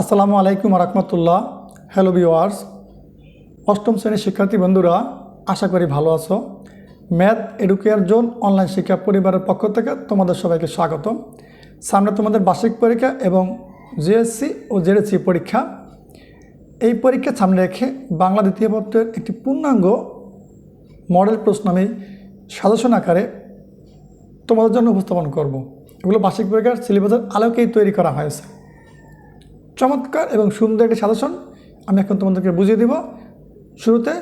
আসসালামু আলাইকুম রহমতুল্লাহ। Hello viewers অষ্টম শ্রেণির শিক্ষার্থী বন্ধুরা, আশা করি ভালো আছো। ম্যাথ এডুকেয়ার জোন অনলাইন শিক্ষা পরিবারের পক্ষ থেকে তোমাদের সবাইকে স্বাগত সামনে তোমাদের বার্ষিক পরীক্ষা এবং জিএসসি ও জেডএসসি পরীক্ষা। এই পরীক্ষা সামনে রেখে বাংলা দ্বিতীয় পত্রের একটি পূর্ণাঙ্গ মডেল প্রশ্ন আমি সাজেশন আকারে তোমাদের জন্য উপস্থাপন করব। এগুলো বার্ষিক পরীক্ষার সিলেবাসের আলোকেই তৈরি করা হয়েছে। চমৎকার এবং সুন্দর একটি সাজেশন। আমি এখন তোমাদেরকে বুঝিয়ে দিব। শুরুতে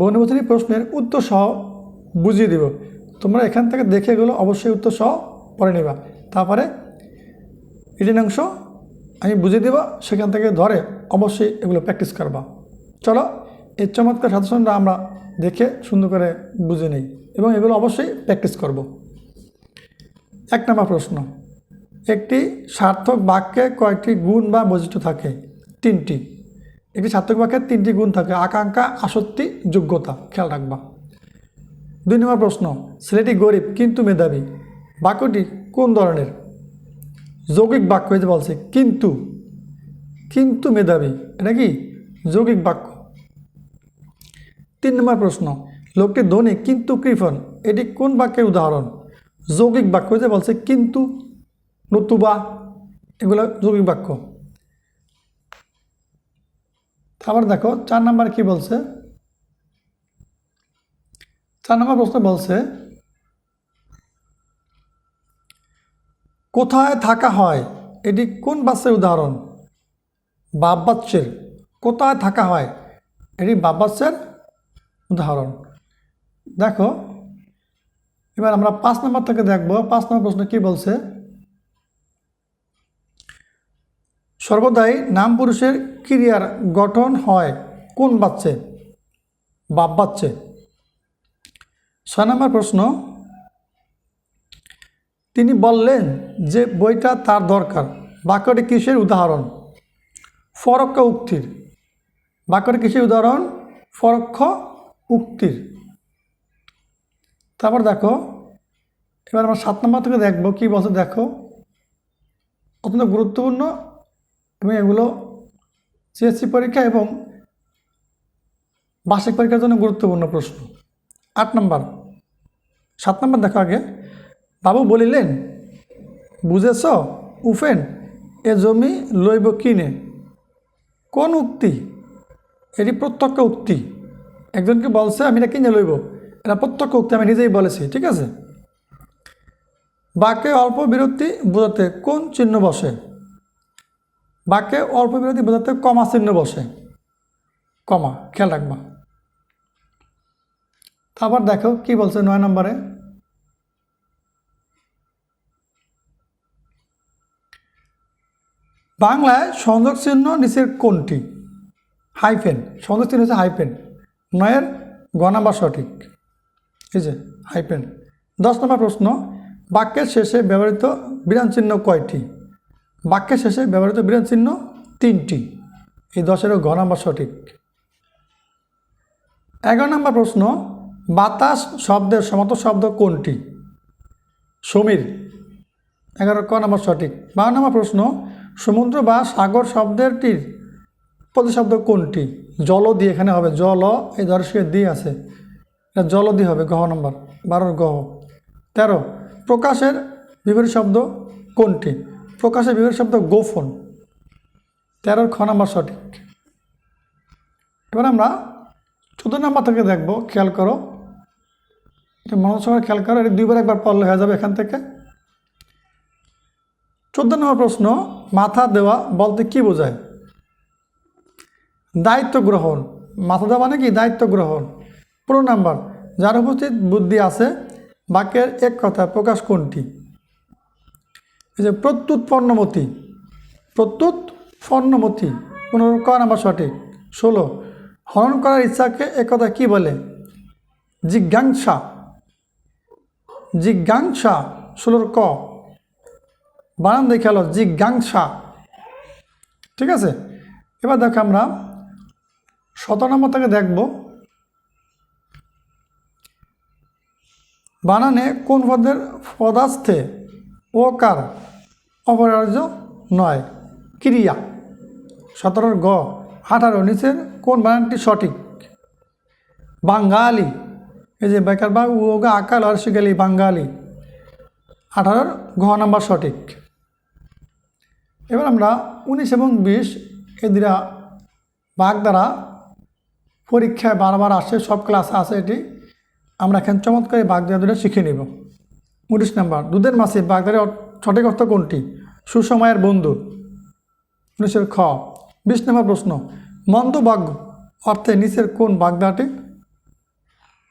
বনবচনী প্রশ্নের উত্তর সহ বুঝিয়ে দিব। তোমরা এখান থেকে দেখে এগুলো অবশ্যই উত্তর সহ পড়ে নেবা। তারপরে অংশ আমি বুঝিয়ে দেব, সেখান থেকে ধরে অবশ্যই এগুলো প্র্যাকটিস করবা। চলো, এই চমৎকার সাজেশনটা আমরা দেখে সুন্দর করে বুঝে নিই এবং এগুলো অবশ্যই প্র্যাকটিস করব। এক নম্বর প্রশ্ন। একটি সার্থক বাক্যে কয়েকটি গুণ বা বৈশিষ্ট্য থাকে। তিনটি। একটি সার্থক বাক্যে তিনটি গুণ থাকে। আকাঙ্ক্ষা, আসক্তি, যোগ্যতা। খেয়াল রাখবা। দুই নম্বর প্রশ্ন, ছেলেটি গরিব কিন্তু মেধাবী। বাক্যটি কোন ধরনের? যৌগিক বাক্য হয়েছে বলছে, কিন্তু। কিন্তু মেধাবী। এটা কি? যৌগিক বাক্য। তিন নম্বর প্রশ্ন, লোকটি ধনী কিন্তু কৃপণ। এটি কোন বাক্যের উদাহরণ? যৌগিক বাক্য হয়েছে বলছে, কিন্তু। নতুবা এগুলো যৌগিক বাক্য। আবার দেখো, চার নাম্বার কি বলছে? চার নম্বর প্রশ্ন বলছে, কোথায় থাকা হয়? এটি কোন বাচ্চের উদাহরণ? বাপ বাচ্চের। কোথায় থাকা হয়? এটি বাপ বাচ্চের উদাহরণ। দেখো, এবার আমরা পাঁচ নম্বর থেকে দেখব, পাঁচ নম্বর প্রশ্ন কি বলছে? সর্বদাই নাম পুরুষের ক্রিয়ার গঠন হয় কোন বাচ্চে? বাপ বাচ্চে। ছয় নম্বর প্রশ্ন। তিনি বললেন যে বইটা তার দরকার। বাক্যটি কিসের উদাহরণ? ফরক্ষ উক্তির। বাক্যটি কিসের উদাহরণ? ফরক্ষ উক্তির। তারপর দেখো, এবার আমরা সাত নম্বর থেকে দেখব। কী বলছে? দেখো, অত্যন্ত গুরুত্বপূর্ণ এবং এগুলো সিএসসি পরীক্ষা এবং বার্ষিক পরীক্ষার জন্য গুরুত্বপূর্ণ প্রশ্ন। আট নম্বর। সাত নম্বর দেখো আগে। বাবু বলিলেন, বুঝেছ, উফেন, এ জমি লইব কিনে? কোন উক্তি? এটি প্রত্যক্ষ উক্তি। একজনকে বলছে, আমি এটা কিনে লইব? এটা প্রত্যক্ষ উক্তি, আমি নিজেই বলেছি, ঠিক আছে? বাক্যে অল্প বিরতি বোঝাতে কোন চিহ্ন বসে? বাক্যে অল্প বিরতি বোঝাতে কমা চিহ্ন বসে। কমা, খেয়াল রাখবা। তারপর দেখো কি বলছে নয় নম্বরে। বাংলায় সংযোগ চিহ্ন নিচের কোনটি? হাইফেন, সংযোগ চিহ্ন হচ্ছে হাইফেন। নয়ের বা সঠিক। এই যে, হাইফেন। দশ নম্বর প্রশ্ন, বাক্যের শেষে ব্যবহৃত বিরাম চিহ্ন কয়টি? বাক্যের শেষে ব্যবহৃত বিরাম চিহ্ন তিনটি। এই দশেরও গণা বা সঠিক। এগারো নম্বর প্রশ্ন, বাতাস শব্দের সমত শব্দ কোনটি? সমীর। এগারো, ক নম্বর সঠিক। বারো নম্বর প্রশ্ন, সমুদ্র বা সাগর শব্দটির প্রতিশব্দ কোনটি? জল দিয়ে, এখানে হবে জল, এই দর্শকের দিয়ে আছে। জল দিয়ে হবে গহ নম্বর। বারোর গহ তেরো, প্রকাশের বিপরীত শব্দ কোনটি? প্রকাশের বিপরীত শব্দ গোফন। তেরোর খ নম্বর সঠিক। এবার আমরা চোদ্দ নম্বর থেকে দেখব, খেয়াল করো। মনোজ সঙ্গে খেয়াল করো, এটা দুইবার একবার পড়লে হয়ে যাবে এখান থেকে। চোদ্দ নম্বর প্রশ্ন, মাথা দেওয়া বলতে কি বোঝায়? দায়িত্ব গ্রহণ। মাথা দেওয়া মানে কি? দায়িত্ব গ্রহণ। পনেরো নাম্বার, যার উপস্থিত বুদ্ধি আছে, বাক্যের এক কথা প্রকাশ কোনটি? এই যে প্রত্যুত পণ্যমতি প্রত্যুৎ পণ্যমতি পনেরো ক নাম্বার সঠিক। ষোলো হরণ করার ইচ্ছাকে একথা কি বলে? জিজ্ঞাংসা। জিজ্ঞাংসা, ষোলোর ক। বানান দেখে জিজ্ঞাংসা। ঠিক আছে? এবার দেখো আমরা সতেরো নম্বর থেকে দেখব। বানানে কোন পদের পদার্থে ও কার অপরিহার্য নয়। ক্রিয়া। সতেরোর গ। আঠারো। নিচের কোন বানানটি সঠিক? বাঙালি। এই যে বেকার বা উগা আকাল আর গেলি বাঙালি। আঠারোর ঘ নাম্বার সঠিক। এবার আমরা উনিশ এবং বিশ এই দুটা বাঘ দ্বারা পরীক্ষায় বারবার আসে, সব ক্লাসে আসে এটি। আমরা এখন চমৎকার বাঘ দ্বারা দুটো শিখে নিব। উনিশ নাম্বার, দুধের মাসে বাগদারের অর্থ- সঠিক অর্থ কোনটি? সুসময়ের বন্ধু। উনিশের খ। বিশ নম্বর প্রশ্ন, মন্দ বাঘ অর্থে নিচের কোন বাগদাটি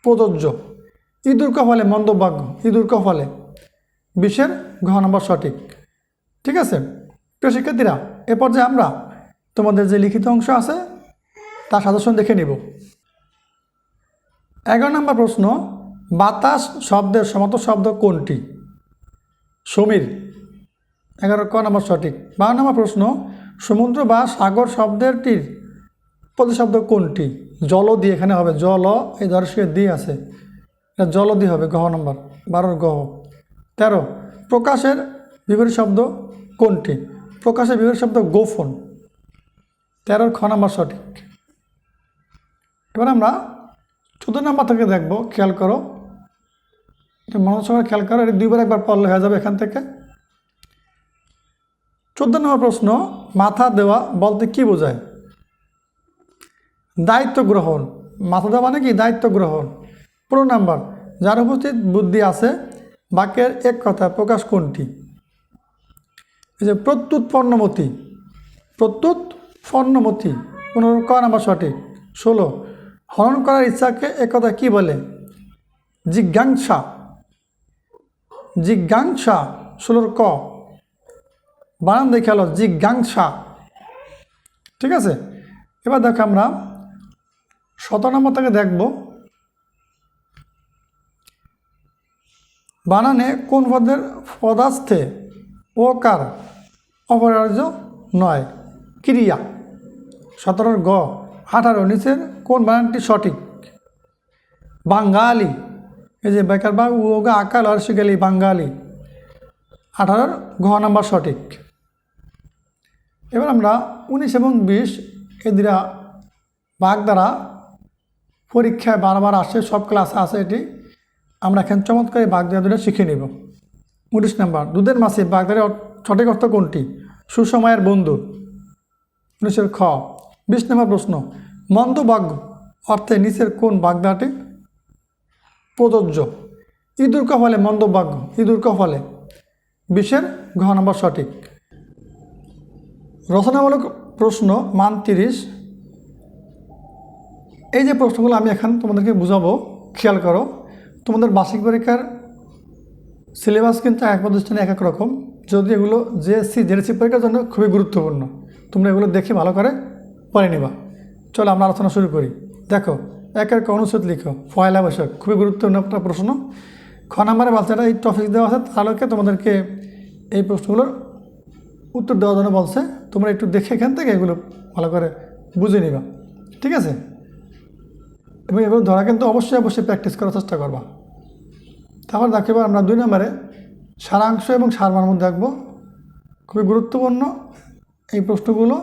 প্রযোজ্য। ইঁদুর কফলে মন্দ বাঘ ইঁদুর কফলে বিশের ঘ নম্বর সঠিক। ঠিক আছে? প্রিয় শিক্ষার্থীরা, এ পর্যায়ে আমরা তোমাদের যে লিখিত অংশ আছে, তার সাজেশন দেখে নিব। এগারো নম্বর প্রশ্ন বাতাস শব্দের সমত শব্দ কোনটি? সমীর। এগারো, ক নম্বর সঠিক। বারো নম্বর প্রশ্ন, সমুদ্র বা সাগর শব্দটির প্রতিশব্দ কোনটি? জলদি, এখানে হবে জল, এই দর্শকের দি আছে। এটা জলদি হবে গহ নম্বর। বারোর গহ তেরো, প্রকাশের বিপরীত শব্দ কোনটি? প্রকাশের বিপরীত শব্দ গোফন। তেরোর খ নম্বর সঠিক। এবার আমরা চোদ্দ নম্বর থেকে দেখব, খেয়াল করো। এটা মনোজ সঙ্গে খেয়াল করো, এটা দুইবার একবার পড়লে হয়ে যাবে এখান থেকে। চোদ্দ নম্বর প্রশ্ন, মাথা দেওয়া বলতে কি বোঝায়? দায়িত্ব গ্রহণ। মাথা দেওয়া মানে কি? দায়িত্ব গ্রহণ। পনেরো নাম্বার, যার উপস্থিত বুদ্ধি আছে, বাক্যের এক কথা প্রকাশ কোনটি? এই যে প্রত্যুৎ পণ্যমতি প্রত্যুৎ পণ্যমতি পনেরো, ক নাম্বার সঠিক। ষোলো হরণ করার ইচ্ছাকে একথা কি বলে? জিজ্ঞাংসা। জিজ্ঞাংসা, ষোলোর ক। বানান দেখে আলো, জিজ্ঞাংসা। ঠিক আছে? এবার দেখো আমরা সতেরো নম্বর থেকে দেখব। বানানে কোন পদের পদার্থে ওকার অপরার্য নয়? ক্রিয়া। সতেরোর গ। আঠারো, নিচের কোন বানানটি সঠিক? বাঙালি। এই যে বেকার বা উগা আকাল আর গেলি বাঙালি। আঠারোর ঘ নাম্বার সঠিক। এবার আমরা উনিশ এবং বিশ এই দুটা বাঘ দ্বারা পরীক্ষায় বারবার আসে, সব ক্লাসে আসে এটি। আমরা এখন চমৎকার বাঘ দ্বারা দুটো শিখে নেব। উনিশ নাম্বার, দুধের মাসে বাঘ দ্বারা সঠিক অর্থ কোনটি? সুসময়ের বন্ধু। উনিশের খ, বিশ নম্বর প্রশ্ন, মন্দ বাঘ অর্থে নিচের কোন বাগদাটি? প্রযোজ্য। ইঁদুর কফলে মন্দ বাঘ ইঁদুর কফলে বিশের ঘ নম্বর সঠিক। রচনামূলক প্রশ্ন মান তিরিশ। এই যে প্রশ্নগুলো আমি এখন তোমাদেরকে বুঝাবো, খেয়াল করো। তোমাদের বার্ষিক পরীক্ষার সিলেবাস কিন্তু এক প্রতিষ্ঠানে এক এক রকম। যদি এগুলো জেএসসি জেএসসি পরীক্ষার জন্য খুবই গুরুত্বপূর্ণ। তোমরা এগুলো দেখে ভালো করে পড়ে নিবা। চলো আমরা আলোচনা শুরু করি। দেখো এক এক অনুচ্ছেদ লিখো। পয়লা বৈশাখ, খুবই গুরুত্বপূর্ণ একটা প্রশ্ন। খ নম্বরে বাচ্চাটা এই টপিক দেওয়া আছে তাহলে তোমাদেরকে এই প্রশ্নগুলোর উত্তর দেওয়ার জন্য বলছে। তোমরা একটু দেখে এখান থেকে এগুলো ভালো করে বুঝে নিবা। ঠিক আছে? এবং এগুলো ধরা কিন্তু অবশ্যই অবশ্যই প্র্যাকটিস করার চেষ্টা করবা। তারপর দেখো আমরা দুই নম্বরে সারাংশ এবং সারমর্ম দেখব খুবই গুরুত্বপূর্ণ এই প্রশ্নগুলো।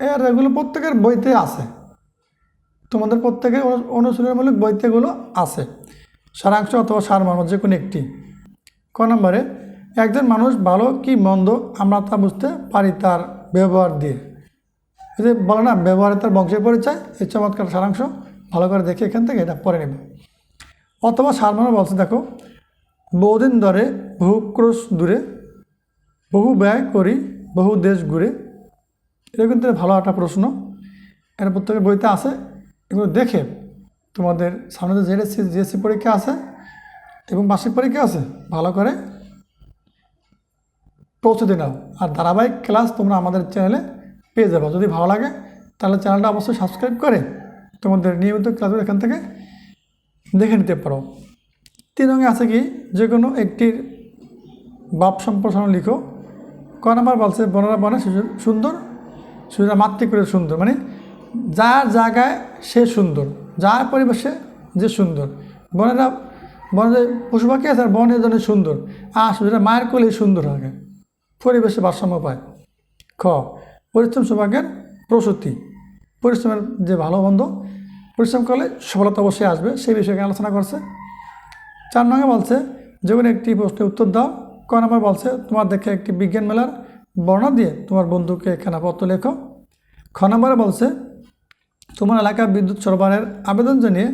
এর এগুলো প্রত্যেকের বইতে আছে। তোমাদের প্রত্যেকের অনু- অনুশীলনমূলক বইতে এগুলো আছে। সারাংশ অথবা সারমর্ম যে কোনো একটি। ক নম্বরে, একজন মানুষ ভালো কি মন্দ আমরা তা বুঝতে পারি তার ব্যবহার দিয়ে। এই যে বলে না, ব্যবহারে তার বংশের পরিচয়, এই চমৎকার সারাংশ, ভালো করে দেখে এখান থেকে এটা পড়ে নেব। অথবা সারমর্ম বলছে, দেখো, বহুদিন ধরে বহু ক্রোশ দূরে, বহু ব্যয় করি, বহু দেশ ঘুরে। এটা কিন্তু ভালো একটা প্রশ্ন। এটা প্রত্যেকের বইতে আছে। এগুলো দেখে তোমাদের সামনে যে জিএসসি জিএসসি পরীক্ষা আছে এবং বার্ষিক পরীক্ষা আছে, ভালো করে প্রস্তুতি নাও। আর ধারাবাহিক ক্লাস তোমরা আমাদের চ্যানেলে পেয়ে যাব। যদি ভালো লাগে, তাহলে চ্যানেলটা অবশ্যই সাবস্ক্রাইব করে তোমাদের নিয়মিত ক্লাসগুলো এখান থেকে দেখে নিতে পারো। তিন রঙে আছে কি যে কোনো একটির বাপ সম্প্রসারণ লিখো। ক নাম্বার বলছে বনরা বনে সুন্দর শিশুরা মাতৃ করে সুন্দর মানে যার জায়গায় সে সুন্দর, যার পরিবেশে যে সুন্দর। বনেরা বনে পশু পাখি আছে আর বনের জন্য সুন্দর। আর শিশুরা মায়ের কোলে সুন্দর থাকে পরিবেশে ভারসাম্য পায়। খ, পরিশ্রম সৌভাগ্যের প্রসূতি। পরিশ্রমের যে ভালো মন্দ, পরিশ্রম করলে সফলতা অবশ্যই আসবে, সেই বিষয়ে আলোচনা করছে। চার নম্বরে বলছে যে একটি প্রশ্নের উত্তর দাও। ক নম্বর বলছে, তোমার দেখে একটি বিজ্ঞান মেলার বর্ণনা দিয়ে তোমার বন্ধুকে এখানে পত্র লেখো। খ নম্বরে বলছে তোমার এলাকার বিদ্যুৎ সরবরাহের আবেদন জানিয়ে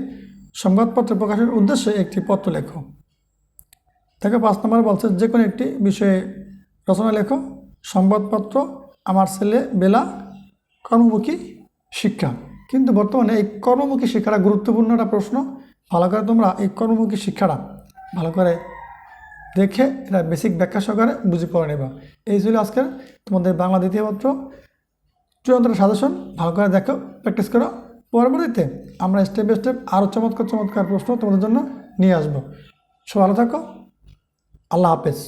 সংবাদপত্র প্রকাশের উদ্দেশ্যে একটি পত্র লেখো। থেকে পাঁচ নম্বর বলছে যে কোনো একটি বিষয়ে রচনা লেখো। সংবাদপত্র আমার ছেলে বেলা কর্মমুখী শিক্ষা। কিন্তু বর্তমানে এই কর্মমুখী শিক্ষাটা গুরুত্বপূর্ণ একটা প্রশ্ন। ভালো করে তোমরা এই কর্মমুখী শিক্ষাটা ভালো করে দেখে এটা বেসিক ব্যাখ্যা সহকারে বুঝে পড়ে নেবা। এই ছিল আজকের তোমাদের বাংলা দ্বিতীয় পত্র। চূড়ান্ত সাজেশন, ভালো করে দেখো প্র্যাকটিস করো। পরবর্তীতে আমরা স্টেপ বাই স্টেপ আরও চমৎকার চমৎকার প্রশ্ন তোমাদের জন্য নিয়ে আসব। সব ভালো থাকো। আল্লাহ হাফেজ।